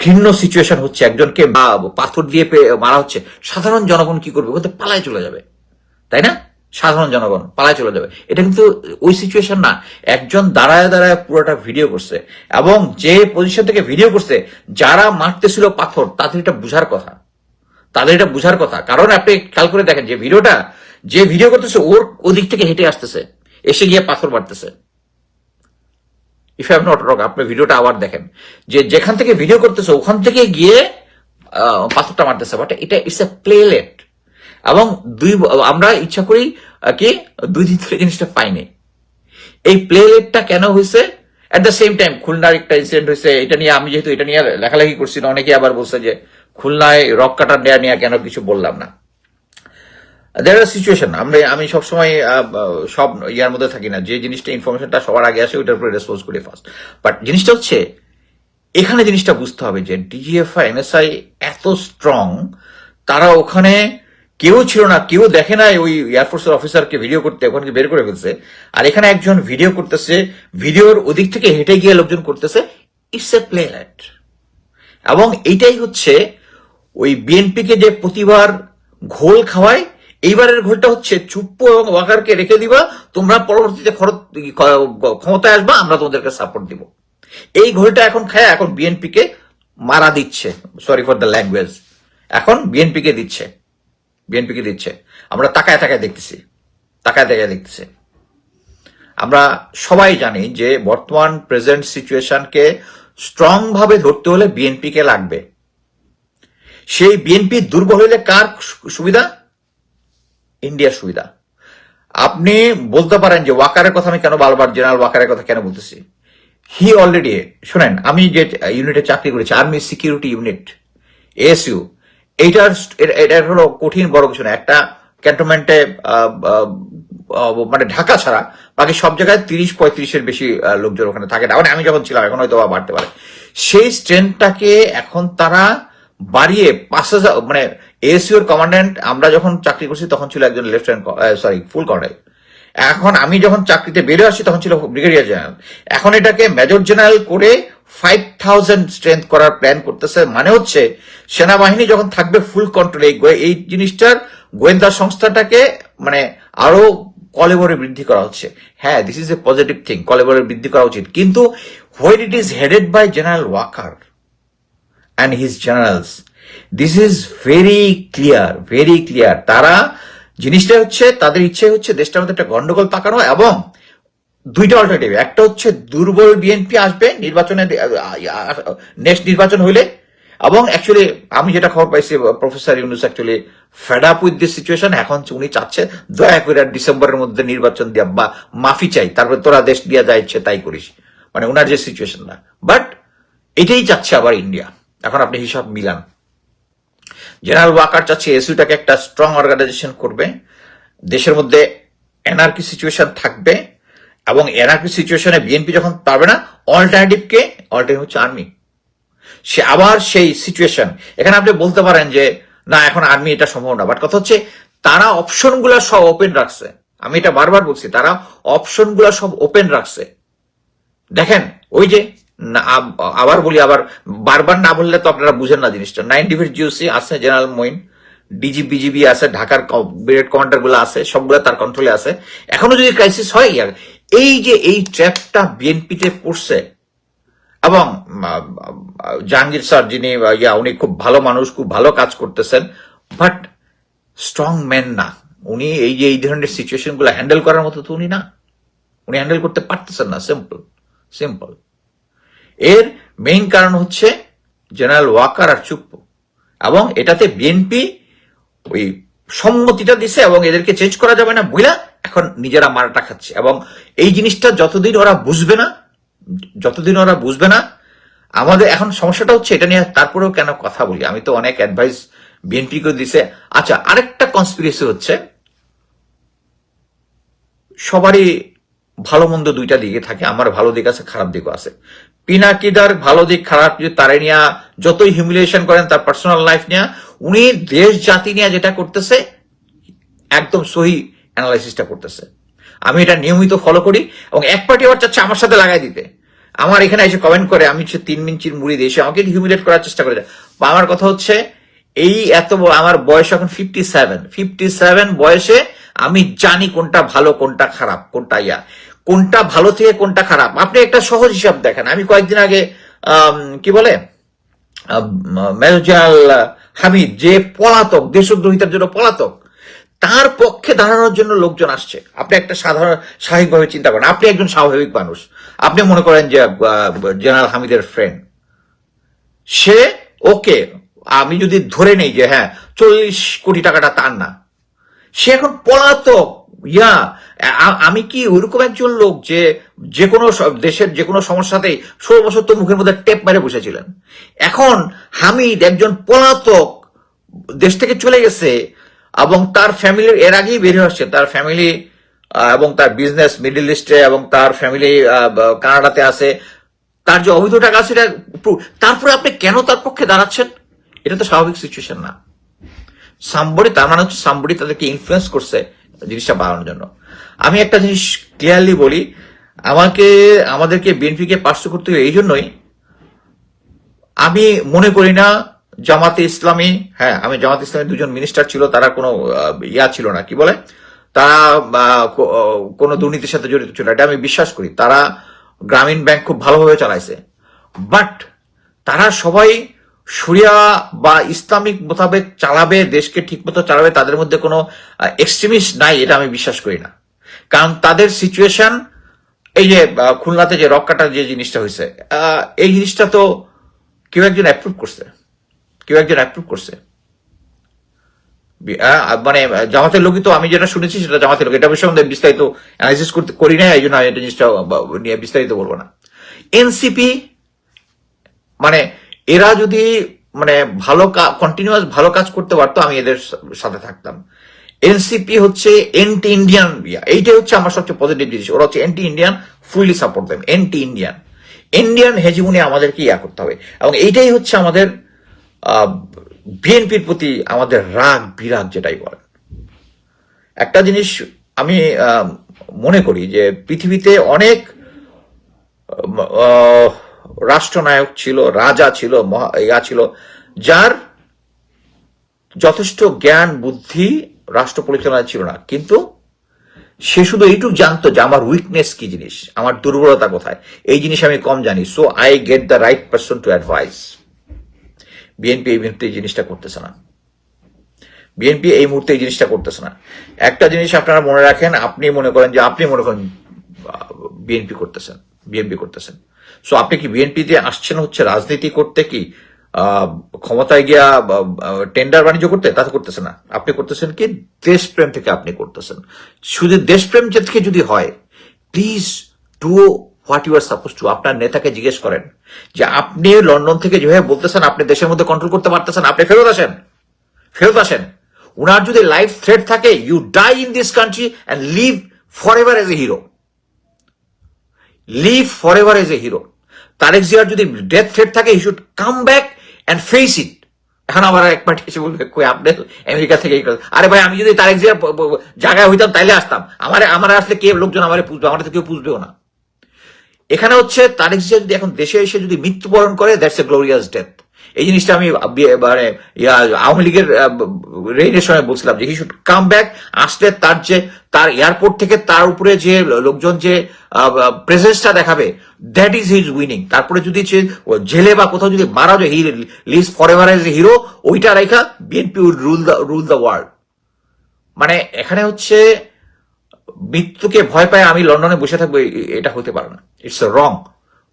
ঘৃণ্য সিচুয়েশন হচ্ছে, একজনকে পাথর দিয়ে মারা হচ্ছে, সাধারণ জনগণ কি করবে? বলতে পালায় চলে যাবে। তাই না? সাধারণ জনগণ পালায় চলে যাবে। এটা কিন্তু ওই সিচুয়েশন না। একজন দাঁড়ায় দাঁড়ায় পুরোটা ভিডিও করছে এবং যে পজিশন থেকে ভিডিও করছে, যারা মারতেছিল পাথর, তাদের এটা বুঝার কথা। তাদের এটা বুঝার কথা। কারণ আপনি খেয়াল করে দেখেন, যে ভিডিওটা যে ভিডিও করতেছে, ওর ওদিক থেকে হেঁটে আসতেছে। এসে গিয়ে পাথর মারতেছে। ইফ হ্যাভ নট রক আপনি ভিডিওটা আবার দেখেন। যে যেখান থেকে ভিডিও করতেছে, ওখান থেকে গিয়ে পাথরটা মারতেছে। বাট এটা ইটস এ প্লেলেট এবং দুই, আমরা ইচ্ছা করি কি, দুই দিন ধরে জিনিসটা পাইনি। এই প্লেলেটটা কেন হয়েছে এট দ্য সেম টাইম খুলনার একটা ইনসিডেন্ট হয়েছে এটা নিয়ে আমি যেহেতু, এটা নিয়ে লেখালেখি করছি না অনেকে আবার বলছে যে, খুলনায় রক কাটার নেওয়া নিয়ে কেন কিছু বললাম না। দেয়ার আর সিচুয়েশন আমরা আমি সবসময় সব ইয়ার মধ্যে থাকি না। যে জিনিসটা ইনফরমেশনটা সবার আগে আসে, ওইটার উপরে রেসপন্স করি ফার্স্ট বাট জিনিসটা হচ্ছে, এখানে জিনিসটা বুঝতে হবে যে ডিজিএফআই এনএসআই এত স্ট্রং তারা ওখানে কেউ ছিল না, কেউ দেখে নাই ওই এয়ারফোর্সের অফিসারকে ভিডিও করতে ওখানে বের করে ফেলছে। আর এখানে একজন ভিডিও করতেছে ভিডিওর ওদিক থেকে হেঁটে গিয়ে লোকজন করতেছে ইটস এ প্লে এবং এইটাই হচ্ছে, ওই বিএনপিকে যে প্রতিবার ঘোল খাওয়ায় এইবারের ঘোলটা হচ্ছে চুপ্পু এবং ওয়াকারকে রেখে দিবা, তোমরা পরবর্তীতে ক্ষমতায় আসবা, আমরা তোমাদেরকে সাপোর্ট দিব। এই ঘোলটা এখন খায় এখন বিএনপিকে মারা দিচ্ছে। সরি ফর দ্য ল্যাঙ্গুয়েজ এখন বিএনপিকে দিচ্ছে। বিএনপিকে দিচ্ছে। আমরা তাকায় তাকায় দেখতেছি। তাকায় তাকায় দেখতেছি। আমরা সবাই জানি যে বর্তমান প্রেজেন্ট সিচুয়েশনকে স্ট্রং ভাবে ধরতে হলে বিএনপিকে লাগবে। সেই বিএনপি দুর্বল হলে কার সুবিধা? ইন্ডিয়ার সুবিধা। আপনি বলতে পারেন যে ওয়াকারের কথা আমি কেন বারবার জেনারেল ওয়াকারের কথা কেন বলতেছি? হি অলরেডি শোনেন, আমি যে ইউনিটে চাকরি করেছি আর্মি সিকিউরিটি ইউনিট এএসইউ এইটার এটার হলো কঠিন বড় কিছু না। একটা ক্যান্টনমেন্টে মানে ঢাকা ছাড়া বাকি সব জায়গায় তিরিশ, পঁয়ত্রিশের বেশি লোকজন ওখানে থাকে না। মানে আমি যখন ছিলাম, এখন হয়তো বাড়তে পারে। সেই স্ট্রেংথটাকে এখন তারা বাড়িয়ে পাঁচ হাজার মানে এএসইউর কমান্ড্যান্ট আমরা যখন চাকরি করছি, তখন ছিল একজন লেফটেন্যান্ট সরি ফুল কর্নেল এখন আমি যখন চাকরিতে বেরিয়ে আসি তখন ছিল ব্রিগেডিয়ার জেনারেল এখন এটাকে মেজর জেনারেল করে ফাইভ থাউজেন্ড স্ট্রেংথ করার প্ল্যান করতেছে মানে হচ্ছে সেনাবাহিনী যখন থাকবে ফুল কন্ট্রোল এই জিনিসটার গোয়েন্দা সংস্থাটাকে মানে আরও কলেবরে বৃদ্ধি করা হচ্ছে। হ্যাঁ this is a positive thing কলেবরে বৃদ্ধি করা উচিত। কিন্তু when it is headed by general Waker and his generals. This is very clear very clear তারা জিনিসটা হচ্ছে, তাদের ইচ্ছে হচ্ছে দেশটার মধ্যে একটা গন্ডগোল পাকানো এবং দুইটা অল্টারনেটিভ একটা হচ্ছে দুর্বল বিএনপি আসবে নির্বাচনে নেক্সট নির্বাচন হইলে এবং অ্যাকচুয়ালি আমি যেটা খবর পাইছি professor Yunus actually fed up with this situation এখন উনি চাচ্ছে দয়া করে ডিসেম্বরের মধ্যে নির্বাচন দিয়া বা মাফি চাই, তারপরে তোরা দেশ দিয়া যা ইচ্ছে তাই করিস। মানে ওনার যে সিচুয়েশন না। বাট এটাই চাচ্ছে আবার ইন্ডিয়া এখন আপনি হিসাব মিলান। জেনারেল ওয়াকার চাচ্ছে এসইউটাকে একটা স্ট্রং অর্গানাইজেশন করবে। দেশের মধ্যে এনআরকি সিচুয়েশন থাকবে এবং এনআরকি সিচুয়েশনে বিএনপি যখন পারবে না অল্টারনেটিভ কে অল্টারনেটিভ হচ্ছে আর্মি সে আবার সেই সিচুয়েশন এখানে আপনি বলতে পারেন যে, না, এখন আর্মি এটা সম্ভব না। বাট কথা হচ্ছে, তারা অপশনগুলো সব ওপেন রাখছে। আমি এটা বারবার বলছি, তারা অপশনগুলো সব ওপেন রাখছে। দেখেন, ওই যে আবার বলি, আবার বারবার না বললে তো আপনারা বুঝেন না জিনিসটা। নাইন ডিভিট জিওসি আছে, জেনারেল মইন ডিজি, বিজিবি আছে, ঢাকার ব্রিগেড কমান্ডারগুলো আছে, সবগুলো তার কন্ট্রোলে আছে। এখনও যদি ক্রাইসিস হয় এই যে, এই ট্র্যাপটা বিএনপিতে পড়ছে, এবং জাহাঙ্গীর স্যার যিনি ইয়া, উনি খুব ভালো মানুষ, খুব ভালো কাজ করতেছেন বাট স্ট্রং ম্যান না। উনি এই যে, এই ধরনের সিচুয়েশনগুলো হ্যান্ডেল করার মতো তো উনি না। উনি হ্যান্ডেল করতে পারতেছেন না সিম্পল সিম্পল এর মেইন কারণ হচ্ছে জেনারেল ওয়াকার আর চুপ্পু এবং এটাতে বিএনপি ওই সম্মতিটা দিছে এবং এদেরকে চেঞ্জ করা যাবে না বুঝলা এখন নিজেরা মারাটা খাচ্ছে। এবং এই জিনিসটা যতদিন ওরা বুঝবে না, যতদিন ওরা বুঝবে না, আমাদের এখন সমস্যাটা হচ্ছে এটা নিয়ে তারপরেও কেন কথা বলি? আমি তো অনেক অ্যাডভাইস বিএনপিকে দিছে। আচ্ছা আরেকটা কনস্পিরেসি হচ্ছে। সবারই ভালো মন্দ দুইটা দিকে থাকে, আমার ভালো দিক আছে, খারাপ দিকও আছে। পিনাকিদার ভালো দিক, খারাপ যদি তারে নিয়ে যতই হিউমিলিয়েশন করেন, তার পার্সোনাল লাইফ নিয়ে, উনি দেশ, জাতি নিয়ে যেটা করতেছে, একদম সহি অ্যানালাইসিসটা করতেছে। আমি এটা নিয়মিত ফলো করি, এবং এক পার্টি আবার চাচ্ছে আমার সাথে লাগাই দিতে। আমার এখানে এসে কমেন্ট করে, আমি হচ্ছে তিন মিনিটের মুড়ি দিয়ে এসে আমাকে হিউমিলেট করার চেষ্টা করে। বা আমার কথা হচ্ছে, এই এত আমার বয়স এখন ফিফটি সেভেন ফিফটি সেভেন বয়সে আমি জানি কোনটা ভালো, কোনটা খারাপ, কোনটা ইয়া। কোনটা ভালো থেকে কোনটা খারাপ? আপনি একটা সহজ হিসাব দেখেন। আমি কয়েকদিন আগে কি বলে? জেনারেল হামিদ, যে পলাতক, দেশদ্রোহিতার জন্য পলাতক, তার পক্ষে দাঁড়ানোর জন্য লোকজন আসছে। আপনি একটা সাধারণ, স্বাভাবিকভাবে চিন্তা করেন। আপনি একজন স্বাভাবিক মানুষ। আপনি মনে করেন যে জেনারেল হামিদের ফ্রেন্ড সে ওকে, আমি যদি ধরে নেই যে হ্যাঁ চল্লিশ কোটি টাকাটা তার না। সে এখন পলাতক। ইয়া আমি কি ওইরকম একজন লোক যে যে কোনো দেশের যে কোনো সমস্যাতেই ষোলো বছর তো মুখের মধ্যে টেপ মেরে বসেছিলেন? এখন হামিদ একজন পলাতক দেশ থেকে চলে গেছে এবং তার ফ্যামিলির এর আগেই বেরিয়ে আসছে। তার ফ্যামিলি এবং তার বিজনেস মিডল ইস্টে এবং তার ফ্যামিলি কানাডাতে আছে। তার যে অবৈধ টাকা আছে সেটা তারপরে আপনি কেন তার পক্ষে দাঁড়াচ্ছেন? এটা তো স্বাভাবিক সিচুয়েশন না। সাম্বড়ি তার মানে হচ্ছে সাম্বড়ি তাদেরকে ইনফ্লুয়েন্স করছে। জিনিসটা বাড়ানোর জন্য। আমি একটা জিনিস ক্লিয়ারলি বলি, আমাকে, আমাদেরকে বিএনপিকে পার্শ্ব করতে হবে এই জন্যই আমি মনে করি না জামাতে ইসলামী হ্যাঁ আমি জামাতে ইসলামী দুজন মিনিস্টার ছিল, তারা কোনো ইয়া ছিল না, কি বলে? তারা কোনো দুর্নীতির সাথে জড়িত ছিল। এটা আমি বিশ্বাস করি। তারা গ্রামীণ ব্যাংক খুব ভালোভাবে চালাইছে। বাট তারা সবাই সুরিয়া বা ইসলামিক মোতাবেক চালাবে, দেশকে ঠিকমতো চালাবে, তাদের মধ্যে কোনো এক্সট্রিমিস্ট নাই, এটা আমি বিশ্বাস করি না। কারণ তাদের সিচুয়েশন এই যে খুলনাতে যে রক্কাটা যে জিনিসটা হয়েছে এই জিনিসটা তো কেউ একজন অ্যাপ্রুভ করছে। কেউ একজন অ্যাপ্রুভ করছে। মানে জামাতের লোকই তো আমি যেটা শুনেছি সেটা জামাতের লোক। এটা বিষয়ে বিস্তারিত অ্যানালিসিস করতে করি না, এই জন্য আমি এটা জিনিসটা নিয়ে বিস্তারিত বলব না। এনসিপি মানে এরা যদি মানে ভালো কন্টিনিউয়াস ভালো কাজ করতে পারতো, আমি এদের সাথে থাকতাম। এনসিপি হচ্ছে এন্টি ইন্ডিয়ান এইটাই হচ্ছে আমার সবচেয়ে পজিটিভ জিনিস। ওরা হচ্ছে anti Indian fully support them anti Indian Indian hegemony আমাদেরকে ইয়া করতে হবে। এবং এইটাই হচ্ছে আমাদের বিএনপির প্রতি আমাদের রাগ, বিরাগ যেটাই বলেন। একটা জিনিস আমি মনে করি যে পৃথিবীতে অনেক রাষ্ট্রনায়ক ছিল, রাজা ছিল ইয়া ছিল, যার যথেষ্ট জ্ঞান, বুদ্ধি রাষ্ট্র পরিচালনায় ছিল না। কিন্তু সে শুধু এইটুকু জানতো যে আমার উইকনেস কি জিনিস, আমার দুর্বলতা কোথায়। এই জিনিস আমি কম জানি so I get the right person to advise BNP এই মুহূর্তে এই জিনিসটা করতেছে না। বিএনপি এই মুহূর্তে এই জিনিসটা করতেছে না। একটা জিনিস আপনারা মনে রাখেন, আপনি মনে করেন যে আপনি মনে করেন বিএনপি করতেছেন বিএনপি করতেছেন। সো আপনি কি বিএনপিতে আসছেন হচ্ছে রাজনীতি করতে কি ক্ষমতায় গিয়া টেন্ডার বাণিজ্য করতে? তা করতেছেন না। আপনি করতেছেন কি, দেশপ্রেম থেকে আপনি করতেছেন। শুধু দেশপ্রেম থেকে যদি হয় please do what you are suppose to আপনার নেতাকে জিজ্ঞেস করেন যে, আপনি লন্ডন থেকে যেভাবে বলতেছেন, আপনি দেশের মধ্যে কন্ট্রোল করতে পারতেছেন, আপনি ফেরত আসেন। ফেরত আসেন। উনার যদি লাইফ থ্রেট থাকে you die in this country and live forever as a hero live forever as a hero Tarique জিয়ার যদি ডেথ থ্রেট থাকে he should come back and face it এখন আবার এক পার্টি এসে বলবে, কই আপনি আমেরিকা থেকে এই কথা-" আরে ভাই, আমি যদি তারেক জিয়ার জায়গায় হইতাম, তাইলে আসতাম। আমার আমার আসলে কে লোকজন আমার পুষবে আমার তো কেউ পুষবেও না। এখানে হচ্ছে তারেক জিয়া যদি এখন দেশে এসে যদি মৃত্যুবরণ করে দ্যাটস এ গ্লোরিয়াস ডেথ এই জিনিসটা আমি মানে আওয়ামী লীগের রেইনের সময় বলছিলাম যে হি শুড কাম ব্যাক আসলে তার যে, তার এয়ারপোর্ট থেকে তার উপরে যে লোকজন যে প্রেজেন্সটা দেখাবে দ্যাট ইজ হিজ উইনিং তারপরে যদি সে জেলে বা কোথাও যদি মারা যায় he lives forever as a hero ওইটা রেখা BNP will rule the rule the world মানে এখানে হচ্ছে, মৃত্যুকে ভয় পায়, আমি লন্ডনে বসে থাকব এটা হতে পারে না। ইটস রং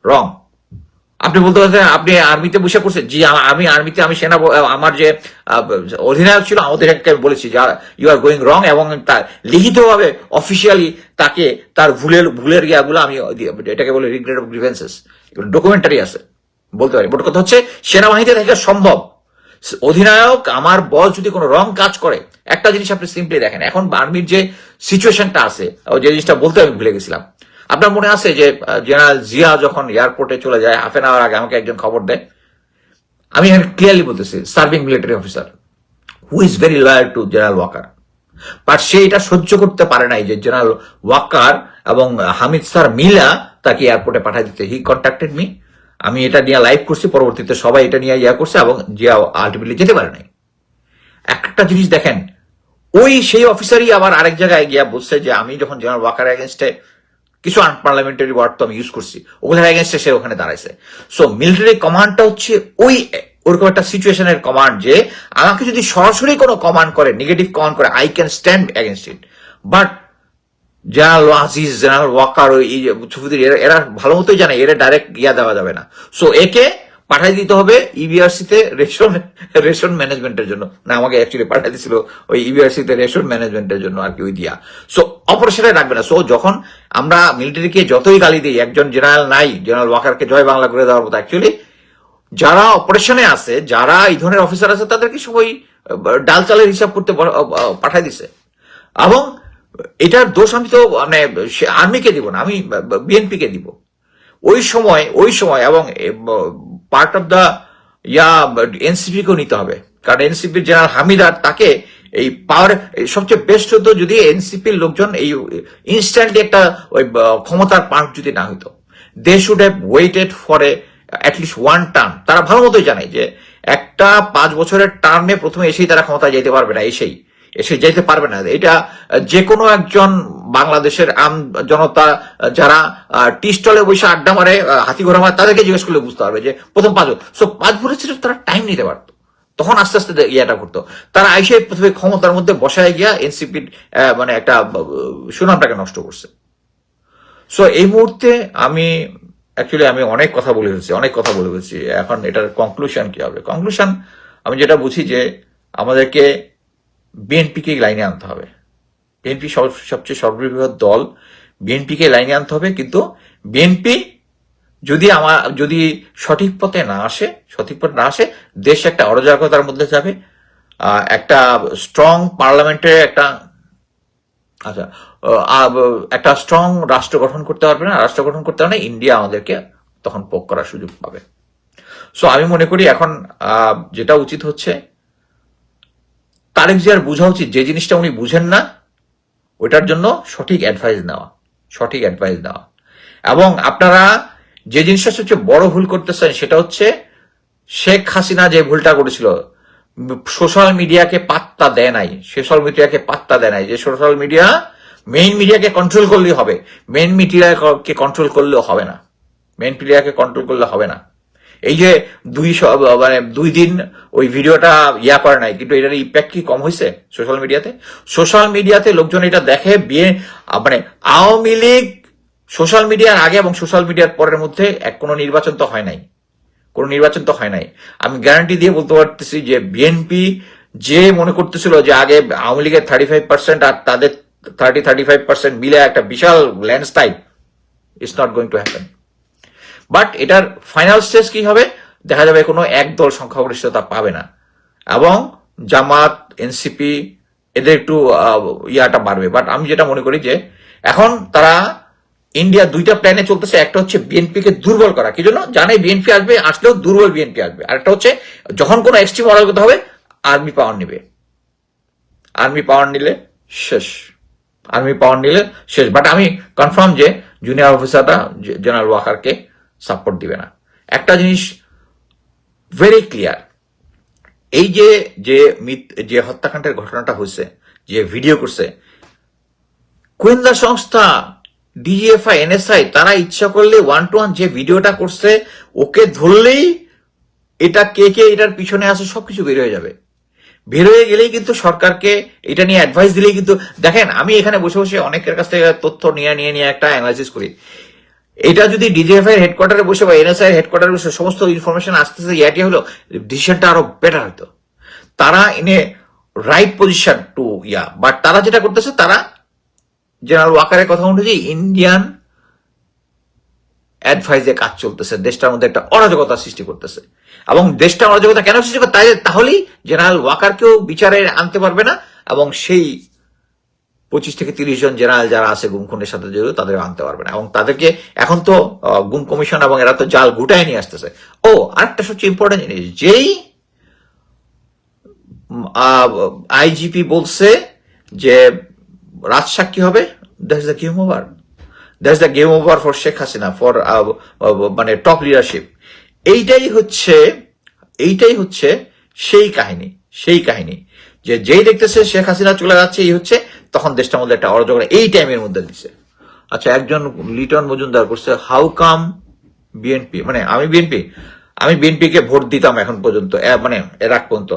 রং আপনি বলতে পারছেন, আপনি আর্মিতে বসে করছেন জি আমি আর্মিতে, আমি সেনা আমার যে অধিনায়ক ছিল ওদেরকে বলেছি, যে ইউ আর গোয়িং রং এবং তার লিখিতভাবে অফিসিয়ালি তাকে তার ভুলের ভুলের ইয়াগুলো আমি, এটাকে বলে রিগ্রেট অফ গ্রিভেন্সেস ডকুমেন্টারি আছে, বলতে পারি। বট কথা হচ্ছে, সেনাবাহিনীতে থেকে সম্ভব। অধিনায়ক, আমার বস যদি কোনো রং কাজ করে, একটা জিনিস আপনি সিম্পলি দেখেন, এখন আর্মির যে সিচুয়েশনটা আছে যে জিনিসটা বলতে আমি ভুলে গেছিলাম। আপনার মনে আছে যে জেনারেল জিয়া যখন এয়ারপোর্টে চলে যায় হাফ এন আওয়ার আগে আমাকে একজন খবর দেয়? আমি এখানে ক্লিয়ারলি বলতেছি serving military officer who is very loyal to general Waker but সে এটা সহ্য করতে পারে নাই যে জেনারেল ওয়াকার এবং হামিদ স্যার মিলা তাকে এয়ারপোর্টে পাঠিয়ে দিতে। হি কন্ট্যাক্টেড মি আমি এটা নিয়ে লাইভ করছি, পরবর্তীতে সবাই এটা নিয়ে ইয়া করছে এবং জিয়া আলটিমেটলি যেতে পারে নাই। একটা জিনিস দেখেন, ওই সেই অফিসারই আবার আরেক জায়গায় গিয়া বলছে যে, আমি যখন জেনারেল ওয়াকার এগেনস্টে কিছু আনপার্লামেন্টারি ওয়ার্ড তো আমি ইউজ করছি। ওগুলোর এগেনস্টে সে ওখানে দাঁড়াইছে। সো মিলিটারি কমান্ডটা হচ্ছে ওই ওরকম একটা সিচুয়েশনের কমান্ড যে, আমাকে যদি সরাসরি কোনো কমান্ড করে নেগেটিভ কমান্ড করে I can stand against it but general Aziz general Waker ওই এরা ভালো মতোই জানে, এরা ডাইরেক্ট ইয়া দেওয়া যাবে না। সো একে পাঠাই দিতে হবে E ইবিআরসি তে রেশন রেশন ম্যানেজমেন্টের জন্য। না, আমাকে অ্যাকচুয়ালি পাঠাই দিছিল ওই E ইবিআরসি তে রেশন ম্যানেজমেন্টের জন্য আর কি, ওই দিয়া। সো অপারেশনে রাখবে না। সো যখন আমরা মিলিটারিকে যতই গালি দিই, একজন জেনারেল নাই জেনারেল ওয়াকারকে জয় বাংলা করে দেওয়ার মতো অ্যাকচুয়ালি যারা অপারেশনে আছে, যারা এই ধরনের অফিসার আছে, তাদেরকে সবাই ডাল চালের হিসাব করতে পাঠাই দিছে। এবং এটার দোষ আমি তো মানে আর্মিকে দিব না, আমি বিএনপি কে দিব। ওই সময় ওই সময় এবং পার্ট অফ দ্য ইয়া এনসিপি কেও নিতে হবে। কারণ এনসিপির জেনারেল হামিদার তাকে এই পাওয়ার সবচেয়ে বেস্ট হতো যদি এনসিপির লোকজন এই ইনস্ট্যান্টলি একটা ওই ক্ষমতার পার্ট যদি না হইতো। They should have waited for a at least one term তারা ভালো মতোই জানে যে একটা পাঁচ বছরের টার্মে প্রথমে এসেই তারা ক্ষমতায় যেতে পারবে না, এসেই। এসে যেতে পারবে না। এটা যে কোনো একজন বাংলাদেশের আম জনতা যারা টি স্টলে বসে আড্ডা মারে হাতি ঘোড়া মারে, তাদেরকে জিজ্ঞেস করলে বুঝতে পারবে যে প্রথম পাঁচ সো পাঁচ বছর তারা টাইম নিতে পারতো। তখন আস্তে আস্তে ইয়েটা করতো তারা আইসে প্রথমে ক্ষমতার মধ্যে বসায় গিয়া এনসিপির মানে একটা সুনামটাকে নষ্ট করছে। সো এই মুহূর্তে আমি অ্যাকচুয়ালি আমি অনেক কথা বলে ফেলছি, অনেক কথা বলে ফেলছি। এখন এটার কনক্লুশন কি হবে? কনক্লুশন আমি যেটা বুঝি যে আমাদেরকে বিএনপিকে লাইনে আনতে হবে। বিএনপি সবচেয়ে সর্ববৃহৎ দল বিএনপিকে লাইনে আনতে হবে, কিন্তু বিএনপি যদি আমার যদি সঠিক পথে না আসে, সঠিক পথে না আসে, দেশ একটা অরাজকতার মধ্যে যাবে। একটা স্ট্রং পার্লামেন্টের একটা আচ্ছা একটা স্ট্রং রাষ্ট্র গঠন করতে পারবে না। রাষ্ট্র গঠন করতে পারবে না ইন্ডিয়া আমাদেরকে তখন পোক করার সুযোগ পাবে। সো আমি মনে করি এখন যেটা উচিত হচ্ছে তারেক জিয়ার বোঝা উচিত যে জিনিসটা উনি বুঝেন না ওটার জন্য সঠিক অ্যাডভাইস নেওয়া, সঠিক অ্যাডভাইস দেওয়া এবং আপনারা যে জিনিসটা সবচেয়ে বড় ভুল করতেছেন সেটা হচ্ছে শেখ হাসিনা যে ভুলটা করেছিল, সোশ্যাল মিডিয়াকে পাত্তা দেয় নাই, সোশ্যাল মিডিয়াকে পাত্তা দেয় নাই, যে সোশ্যাল মিডিয়া মেইন মিডিয়াকে কন্ট্রোল করলেই হবে মেইন মিডিয়াকে কন্ট্রোল করলেও হবে না মেইন মিডিয়াকে কন্ট্রোল করলে হবে না। এই যে দুই মানে দুই দিন ওই ভিডিওটা ইয়া করে নাই, কিন্তু এটার ইম্প্যাক্ট কি কম হয়েছে সোশ্যাল মিডিয়াতে সোশ্যাল মিডিয়াতে লোকজন এটা দেখে, বিয়ে মানে আওয়ামী লীগ সোশ্যাল মিডিয়ার আগে এবং সোশ্যাল মিডিয়ার পরের মধ্যে এক কোনো নির্বাচন তো হয় নাই। কোনো নির্বাচন তো হয় নাই। আমি গ্যারান্টি দিয়ে বলতে পারতেছি যে বিএনপি যে মনে করতেছিল যে আগে আওয়ামী লীগের থার্টি ফাইভ পার্সেন্ট আর তাদের থার্টি থার্টি ফাইভ পার্সেন্ট মিলে একটা বিশাল landslide it's not going to happen but এটার ফাইনাল স্টেজ কি হবে? দেখা যাবে কোনো একদল সংখ্যাগরিষ্ঠতা পাবে না। এবং জামাত এনসিপি এদের একটু ইয়াটা বাড়বে। বাট আমি যেটা মনে করি যে এখন তারা ইন্ডিয়া দুইটা প্ল্যানে চলতেছে। একটা হচ্ছে বিএনপি কে দুর্বল করা। কি জন্য? জানে বিএনপি আসবে, আসলেও দুর্বল বিএনপি আসবে। আর একটা হচ্ছে যখন কোনো এক্সট্রিম অরাজকতা হবে আর্মি পাওয়ার নিবে। আর্মি পাওয়ার নিলে শেষ। আর্মি পাওয়ার নিলে শেষ। বাট আমি কনফার্ম যে জুনিয়র অফিসাররা জেনারেল ওয়াকারকে সাপোর্ট দিবে না। একটা জিনিস ভেরি ক্লিয়ার এই যে যে যে হত্যাকাণ্ডের ঘটনাটা হয়েছে, যে ভিডিও করছে, গোয়েন্দা সংস্থা ডিজিএফআই এনএসআই তারা ইচ্ছা করলে ওয়ান টু ওয়ান যে ভিডিওটা করছে, ওকে ধরলেই এটা কে কে, এটার পিছনে আছে, সবকিছু বের হয়ে যাবে। বের হয়ে গেলেই কিন্তু সরকারকে এটা নিয়ে অ্যাডভাইস দিলেই কিন্তু, দেখেন, আমি এখানে বসে বসে অনেকের কাছ থেকে তথ্য নিয়ে নিয়ে নিয়ে একটা অ্যানালাইসিস করি। এটা যদি ডিজিএফআই এর হেডকোয়ার্টারে বসে বা এনএসআই হেডকোয়ার্টারে বসে সমস্ত ইনফরমেশন আসতেছে ইয়াটি হলো ডিসিশনটা আরও বেটার হতো তারা in a right position to yeah but তারা যেটা করতেছে, তারা জেনারেল ওয়াকারের কথা অনুযায়ী ইন্ডিয়ান অ্যাডভাইজে কাজ চলতেছে। দেশটার মধ্যে একটা অরাজকতা সৃষ্টি করতেছে। এবং দেশটা অরাজকতা কেন সৃষ্টি করে? তাই তাহলেই জেনারেল ওয়াকারকেও বিচারে আনতে পারবে না, এবং সেই পঁচিশ থেকে তিরিশ জন জেনারেল যারা আছে গুম খুনের সাথে জড়িত তাদের আনতে পারবে না। এবং তাদেরকে এখন তো গুম কমিশন এবং এরা তো জাল গুটায় নিয়ে আসতেছে। ও, আরেকটা সবচেয়ে ইম্পর্টেন্ট জিনিস, যেই আইজিপি বলছে যে রাজসাক্ষী হবে that is the game over. That's the game over for Sheikh Hasina, for মানে টপ লিডারশিপ। এইটাই হচ্ছে এইটাই হচ্ছে সেই কাহিনী সেই কাহিনী। যে যেই দেখতেছে শেখ হাসিনা চলে যাচ্ছে, এই হচ্ছে তখন দেশটার মধ্যে একটা অরাজক এই টাইমের মধ্যে দিচ্ছে আচ্ছা একজন লিটন মজুমদার করছে হাউ কাম বিএনপি মানে আমি বিএনপি আমি বিএনপি কে ভোট দিতাম এখন পর্যন্ত মানে এর আগ পর্যন্ত।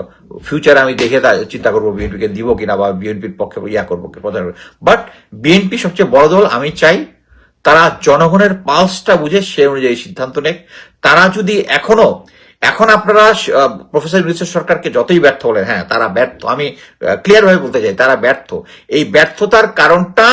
ফিউচারে আমি দেখে চিন্তা করব বিএনপি কে দিব কিনা বা বিএনপির পক্ষে ইয়া করব প্রচার বাট বিএনপি সবচেয়ে বড় দল, আমি চাই তারা জনগণের পালসটা বুঝে সে অনুযায়ী সিদ্ধান্ত নেক। তারা যদি এখনও এখন আপনারা প্রফেসর ইউনিসেফ সরকারকে যতই ব্যর্থ বলেন হ্যাঁ তারা ব্যর্থ। আমি ক্লিয়ার ভাবে বলতে চাই, তারা ব্যর্থ। এই ব্যর্থতার কারণটা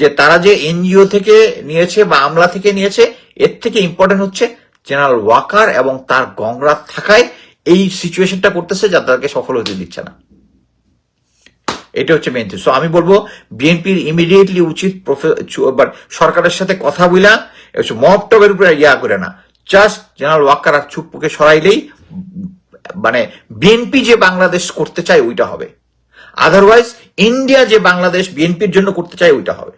যে তারা যে এনজিও থেকে নিয়েছে বা আমলা থেকে নিয়েছে, এর থেকে ইম্পর্টেন্ট হচ্ছে জেনারেল ওয়াকার এবং তার গংরা থাকায় এই সিচুয়েশনটা করতেছে যা তাদেরকে সফল হতে দিচ্ছে না। এটা হচ্ছে মেন সো আমি বলব বিএনপির ইমিডিয়েটলি উচিত সরকারের সাথে কথা বইলা মব টবের উপরে ইয়া করে না। জাস্ট জেনারেল ওয়াক্কার আর চুপ্পুকে সরাইলেই মানে বিএনপি যে বাংলাদেশ করতে চায় ওইটা হবে। আদারওয়াইজ ইন্ডিয়া যে বাংলাদেশ বিএনপির জন্য করতে চায় ওইটা হবে।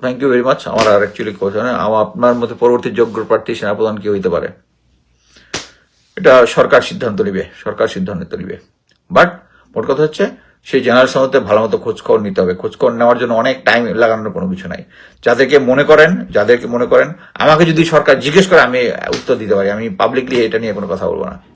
থ্যাংক ইউ ভেরি মাচ আমার আর অ্যাকচুয়ালি কোশ্চেন আমার, আপনার মধ্যে পরবর্তী যোগ্য প্রার্থী সেনাপ্রধান কি হইতে পারে। এটা সরকার সিদ্ধান্ত নিবে, সরকার সিদ্ধান্ত নিবে। বাট মোট কথা হচ্ছে সেই জেনারেল সম্বন্ধে ভালো মতো খোঁজখবর নিতে হবে। খোঁজখবর নেওয়ার জন্য অনেক টাইম লাগানোর কোনো কিছু নাই। যাদেরকে মনে করেন, যাদেরকে মনে করেন, আমাকে যদি সরকার জিজ্ঞেস করে, আমি উত্তর দিতে পারি। আমি পাবলিকলি এটা নিয়ে কোনো কথা বলব না।